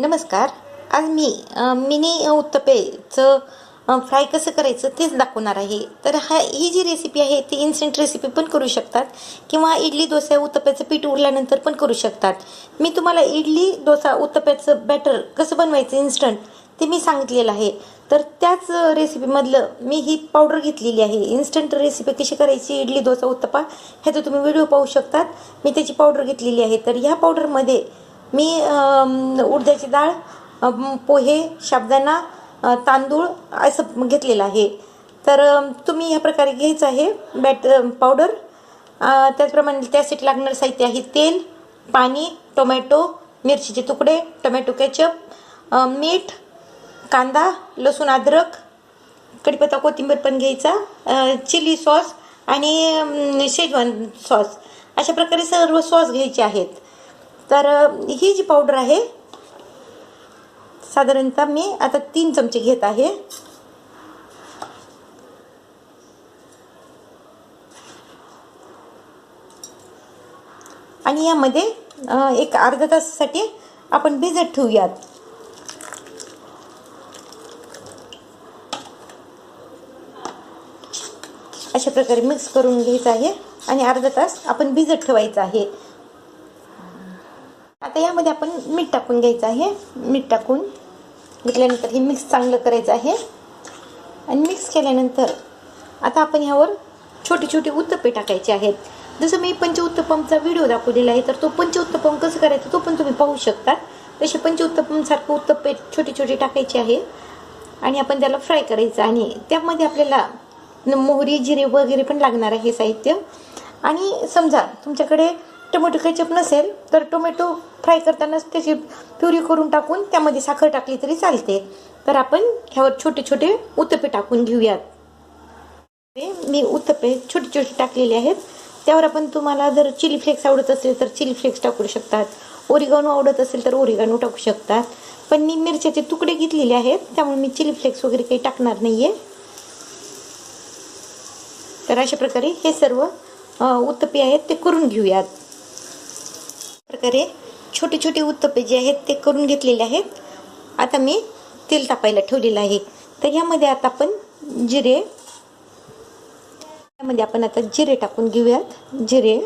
नमस्कार. आज मी mini उत्तपेचं fry कसं करायचं तेच दाखवणार आहे. तर हा ही जी रेसिपी आहे ती इन्स्टंट रेसिपी पण करू शकतात किंवा इडली डोसा उत्तप्याचं पीठ उरल्यानंतर पण करू शकतात. मी तुम्हाला इडली डोसा उत्तप्याचं बॅटर कसं बनवायचं इन्स्टंट ते मी सांगितलेलं आहे. तर त्याच रेसिपीमधलं मी ही पावडर घेतलेली आहे. इन्स्टंट रेसिपी कशी करायची इडली डोसा उत्तपा ह्याचं तुम्ही व्हिडिओ पाहू शकतात. मी त्याची पावडर घेतलेली आहे. तर ह्या पावडरमध्ये मी उडद्याची डाळ पोहे शाबदाना तांदूळ असं घेतलेलं आहे. तर तुम्ही ह्या प्रकारे घ्यायचं आहे. बॅट पावडर. त्याचप्रमाणे त्यासाठी लागणारं साहित्य आहे तेल पाणी टोमॅटो मिरचीचे तुकडे टोमॅटो केचप मीठ कांदा लसूण अद्रक कढीपत्ता कोथिंबीर पण घ्यायचा चिली सॉस आणि शेजवान सॉस. अशा प्रकारे सर्व सॉस घ्यायचे आहेत. तर ही जी पावडर आहे साधारणतः मी आता तीन चमचे घेत आहे. आणि यामध्ये एक अर्धा तासासाठी आपण भिजत ठेवूयात. अशा प्रकारे मिक्स करून घ्यायचं आहे आणि अर्धा तास आपण भिजत ठेवायचं आहे. आता यामध्ये आपण मीठ टाकून घ्यायचं आहे. मीठ टाकून घेतल्यानंतर हे मिक्स चांगलं करायचं आहे. आणि मिक्स केल्यानंतर आता आपण ह्यावर छोटे छोटे उत्तपे टाकायचे आहेत. जसं मी पंचउत्तपमचा व्हिडिओ दाखवलेला आहे तर तो पंचउत्तपम कसं करायचं तो पण तुम्ही पाहू शकता. तसे पंचउत्तपमसारखं उत्तपे छोटे छोटे टाकायचे आहे. आणि आपण त्याला फ्राय करायचं आणि त्यामध्ये आपल्याला न- मोहरी जिरे वगैरे पण लागणार आहे साहित्य. आणि समजा तुमच्याकडे टोमॅटो केचप नसेल तर टोमॅटो फ्राय करतानाच त्याची प्युरी करून टाकून त्यामध्ये साखर टाकली तरी चालते. तर आपण ह्यावर छोटे छोटे उत्तपे टाकून घेऊयात. मी उत्तपे छोटे छोटे टाकलेले आहेत. त्यावर आपण तुम्हाला जर चिली फ्लेक्स आवडत असेल तर चिली फ्लेक्स टाकू शकतात. ओरिगानो आवडत असेल तर ओरिगानो टाकू शकतात. पण मी मिरच्याचे तुकडे घेतलेले आहेत त्यामुळे मी चिली फ्लेक्स वगैरे काही टाकणार नाही आहे तर अशा प्रकारे हे सर्व उत्तपे आहेत ते करून घेऊयात. प्रकारे छोटे छोटे उत्तपे जे आहेत ते करून घेतलेले आहेत. आता मी तेल तापायला ठेवलेलं आहे. तर ह्यामध्ये आता आपण जिरे यामध्ये आपण आता जिरे टाकून घेऊयात. जिरे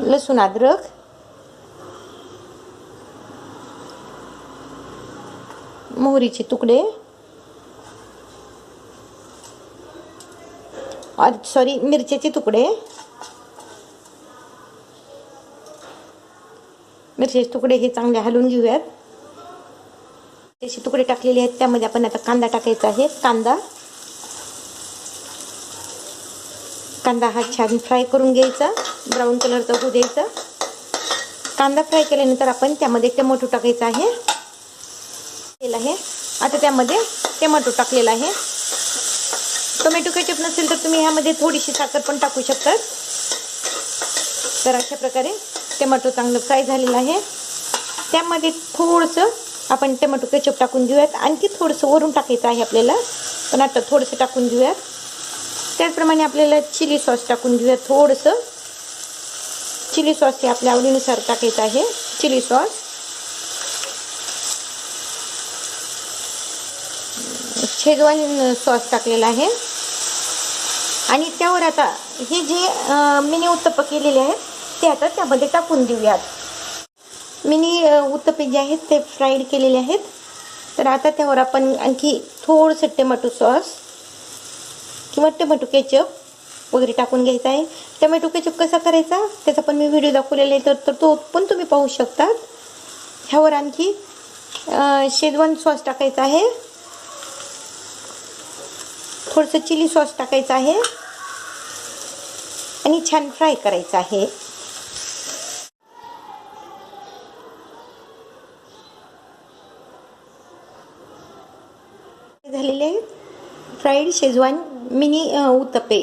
लसूण अद्रक मोहरीचे तुकडे सॉरी मिरचीचे तुकडे. मिरचीचे तुकडे हे चांगले हलवून घेऊयात. त्याचे तुकडे टाकलेले आहेत त्यामध्ये आपण आता कांदा टाकायचा आहे. कांदा. कांदा हा छान फ्राय करून घ्यायचा. ब्राऊन कलरचा होऊ द्यायचा. कांदा फ्राय केल्यानंतर आपण त्यामध्ये टमॅटो टाकायचा आहे. आहे. आता त्यामध्ये टमॅटो टाकलेला आहे. टोमॅटो केचप नसेल तर तुम्ही ह्यामध्ये थोडीशी साखर पण टाकू शकतात. तर अशा प्रकारे टमॅटो चांगलं फ्राय झालेलं आहे. त्यामध्ये थोडंसं आपण टमॅटो केचप टाकून देऊयात आणखी थोडंसं वरून टाकायचं आहे आपल्याला. पण आता थोडंसं टाकून देऊयात त्याचप्रमाणे आपल्याला चिली सॉस टाकून देऊयात थोडंसं. चिली सॉस हे आपल्या आवडीनुसार टाकायचं आहे. Chilli sauce. शेजवान सॉस टाकलेला आहे. आणि त्यावर आता हे जे मिनी उत्तप्प केलेले आहेत ते आता त्यामध्ये टाकून देऊयात. मिनी उत्तप्पे जे आहेत ते फ्राईड केलेले आहेत. तर आता त्यावर आपण आणखी थोडंसं टमॅटो सॉस किंवा टमॅटो केचप वगैरे टाकून घ्यायचा आहे. टमॅटो केचप कसा करायचा? त्याचा पण मी व्हिडिओ दाखवलेला आहे तर तर तो पण तुम्ही पाहू शकतात. ह्यावर आणखी शेजवान सॉस टाकायचा आहे. थोडंसं चिली सॉस टाकायचं आहे. आणि छान फ्राय करायचं आहे. झालेले फ्राईड शेजवान मिनी उत्तपे.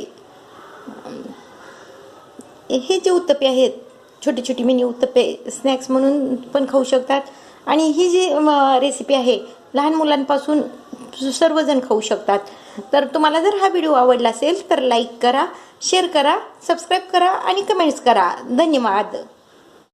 हे जे उत्तपे आहेत छोटे छोटे मिनी उत्तपे स्नॅक्स म्हणून पण खाऊ शकतात. आणि ही जी रेसिपी आहे लहान मुलांपासून सर्वजण खाऊ शकतात. तर तुम्हाला जर हा व्हिडिओ आवडला असेल तर लाईक करा शेअर करा सबस्क्राईब करा आणि कमेंट्स करा. धन्यवाद.